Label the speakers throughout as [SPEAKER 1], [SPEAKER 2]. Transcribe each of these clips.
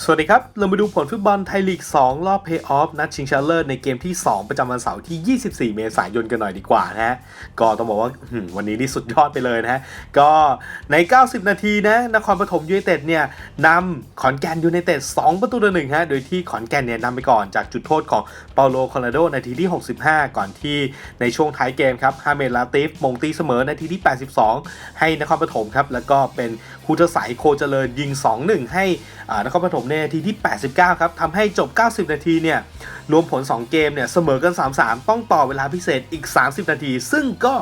[SPEAKER 1] สวัสดีครับ เรามาดูผลฟุตบอลไทยลีก 2 รอบเพย์ออฟนัดชิงชนะเลิศในเกมที่ 2 ประจำวันเสาร์ที่ 24 เมษายนกันหน่อยดีกว่านะฮะ ก็ต้องบอกว่าวันนี้นี่สุดยอดไปเลยนะฮะ ก็ใน 90 นาทีนะนครปฐมยูไนเต็ดเนี่ยนำขอนแก่นยูไนเต็ด 2 ประตูต่อหนึ่งฮะ โดยที่ขอนแก่นเนี่ยนำไปก่อนจากจุดโทษของเปาโลคอลาโดนาทีที่ 65 ก่อนที่ในช่วงท้ายเกมครับฮาเมลาติฟมงตีเสมอนาทีที่ 82 ให้นครปฐมครับแล้วก็เป็นคูเทสัยโคเจริญยิง 2-1 ให้อ่านครปฐมในนาทีที่ 89 ครับทำให้จบ 90 นาทีเนี่ยรวมผล 2 เกมเนี่ยเสมอกัน 3-3 ต้องต่อเวลาพิเศษอีก 30 นาที ซึ่งก็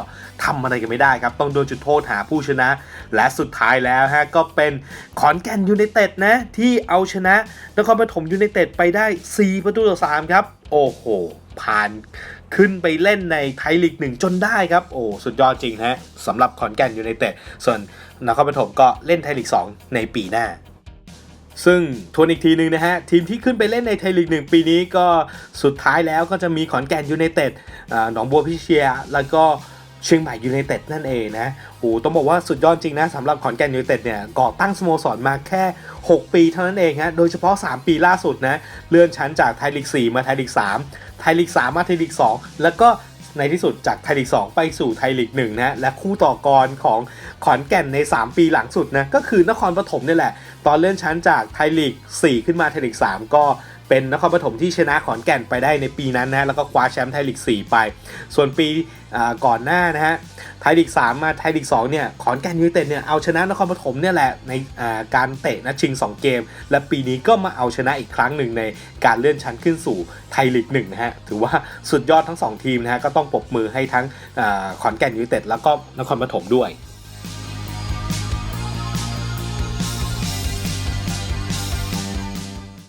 [SPEAKER 1] ทำอะไรกันไม่ได้ครับ ต้องโดนจุดโทษหาผู้ชนะ และสุดท้ายแล้วฮะก็เป็นขอนแก่นยูไนเต็ดนะที่เอาชนะนครปฐมยูไนเต็ดไปได้ 4 ประตูต่อ 3 ครับ โอ้โห ผ่านขึ้นไปเล่นในไทยลีกหนึ่งจนได้ครับ โอ้สุดยอดจริงฮะสำหรับขอนแก่นยูไนเต็ดส่วนนครปฐมก็เล่นไทยลีก 2 ในปีหน้า ซึ่งทวนอีกทีหนึ่งนะฮะ ทีมที่ขึ้นไปเล่นในไทยลีกหนึ่งปีนี้ก็สุดท้ายแล้วก็จะมีขอนแก่นยูไนเต็ดหนองบัวพิเชีย แล้วก็เชียงใหม่ยูไนเต็ดนั่นเองนะโอ้ต้องบอกว่าสุดยอดจริงนะสำหรับขอนแก่นยูไนเต็ดเนี่ยก่อตั้งสโมสรมาแค่ 6 ปีเท่านั้นเองฮะโดยเฉพาะ 3 ปีล่าสุดนะเลื่อนชั้นจากไทยลีก 4 มาไทยลีก 3 ไทยลีก 3 มาไทยลีก 2 แล้วก็ ในที่สุดจากไทยลีก 2 ไปสู่ไทยลีก1นะและคู่ต่อกรของขอนแก่นใน 3 ปีหลังสุดนะก็คือนครปฐมนี่แหละ ตอนเลื่อนชั้นจากไทยลีก 4 ขึ้นมาไทยลีก 3 ก็ เป็นนครปฐมที่ชนะขอนแก่นไปได้ในปีนั้นนะแล้วก็คว้าแชมป์ไทยลีก 4 ไป ส่วนปีก่อนหน้านะฮะไทยลีก 3 มาไทยลีก 2 เนี่ยขอนแก่นยูไนเต็ดเนี่ยเอาชนะนครปฐมเนี่ยแหละในการเตะนัดชิง 2 เกม และปีนี้ก็มาเอาชนะอีกครั้งหนึ่งในการเลื่อนชั้นขึ้นสู่ไทยลีก1นะฮะถือว่าสุดยอดทั้ง 2 ทีมนะฮะก็ต้องปรบมือให้ทั้งอขอนแก่นยูไนเต็ดแล้วก็นครปฐมด้วย